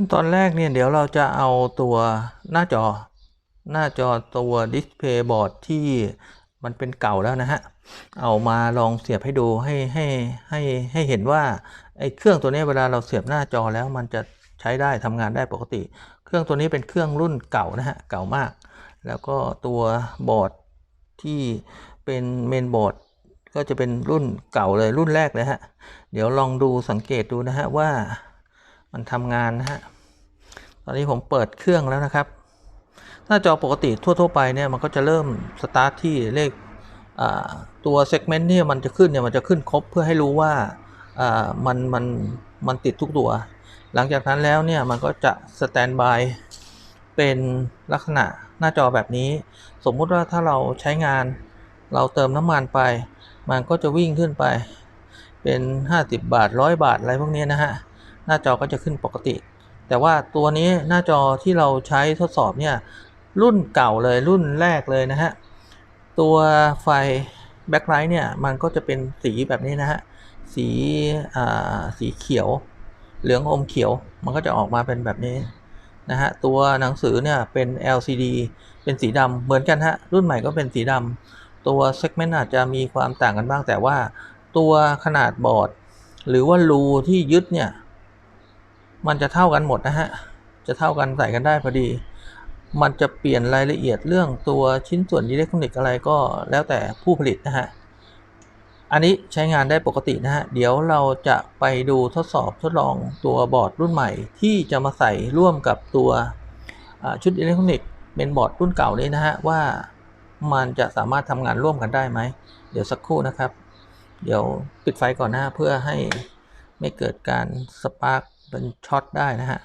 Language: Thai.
ขั้นตอนแรกเนี่ยเดี๋ยวเราจะเอาตัวหน้าจอ หน้าจอตัวดิสเพย์บอร์ดที่มันเป็นเก่าแล้วนะฮะ เอามาลองเสียบให้ดูให้ให้ให้ให้เห็นว่าไอ้เครื่องตัวนี้เวลาเราเสียบหน้าจอแล้วมันจะใช้ได้ทำงานได้ปกติ เครื่องตัวนี้เป็นเครื่องรุ่นเก่านะฮะเก่ามาก แล้วก็ตัวบอร์ดที่เป็นเมนบอร์ดก็จะเป็นรุ่นเก่าเลยรุ่นแรกเลยฮะ เดี๋ยวลองดูสังเกตดูนะฮะว่ามันทำงานนะฮะ อนนี้ผมเปิดเครื่องแล้วนะครับ หน้าจอปกติทั่ว ๆ ไปเนี่ยมันก็จะเริ่มสตาร์ทที่เลขตัวเซกเมนต์เนี่มันจะขึ้นเนี่ยมันจะขึ้นครบเพื่อให้รู้ว่าอ่ามันมันมันติดทุกตัว หลังจากนั้นแล้วเนี่ยมันก็จะสแตนบายเป็นลักษณะหน้าจอแบบนี้ สมมุติว่าถ้าเราใช้งานเราเติมน้ำมันไป มันก็จะวิ่งขึ้นไปเป็น 50 บาท 100 บาทอะไรพวกนี้นะฮะ หน้าจอก็จะขึ้นปกติ แต่ว่าตัวนี้หน้าจอที่เราใช้ทดสอบเนี่ยรุ่นเก่าเลยรุ่นแรกเลยนะฮะ ตัวไฟแบ็คไลท์เนี่ยมันก็จะเป็นสีแบบนี้นะฮะ สีอ่าสีเขียว เหลืองอมเขียว มันก็จะออกมาเป็นแบบนี้นะฮะ ตัวหนังสือเนี่ยเป็น LCD เป็นสีดำเหมือนกันฮะ รุ่นใหม่ก็เป็นสีดำตัวเซกเมนต์อาจจะมีความต่างกันบ้างแต่ว่า ตัวขนาดบอร์ด หรือว่ารูที่ยึดเนี่ย มันจะเท่ากันหมดนะฮะ จะเท่ากันใส่กันได้พอดี มันจะเปลี่ยนรายละเอียดเรื่องตัวชิ้นส่วนอิเล็กทรอนิกส์อะไรก็แล้วแต่ผู้ผลิตนะฮะ อันนี้ใช้งานได้ปกตินะฮะ เดี๋ยวเราจะไปดูทดสอบทดลองตัวบอร์ดรุ่นใหม่ ที่จะมาใส่ร่วมกับตัวชุดอิเล็กทรอนิกส์เป็นบอร์ดรุ่นเก่านี้นะฮะว่ามันจะสามารถทำงานร่วมกันได้ไหม เดี๋ยวสักครู่นะครับ เดี๋ยวปิดไฟก่อนนะฮะเพื่อให้ไม่เกิดการสปาร์ก เป็นช็อตได้นะฮะ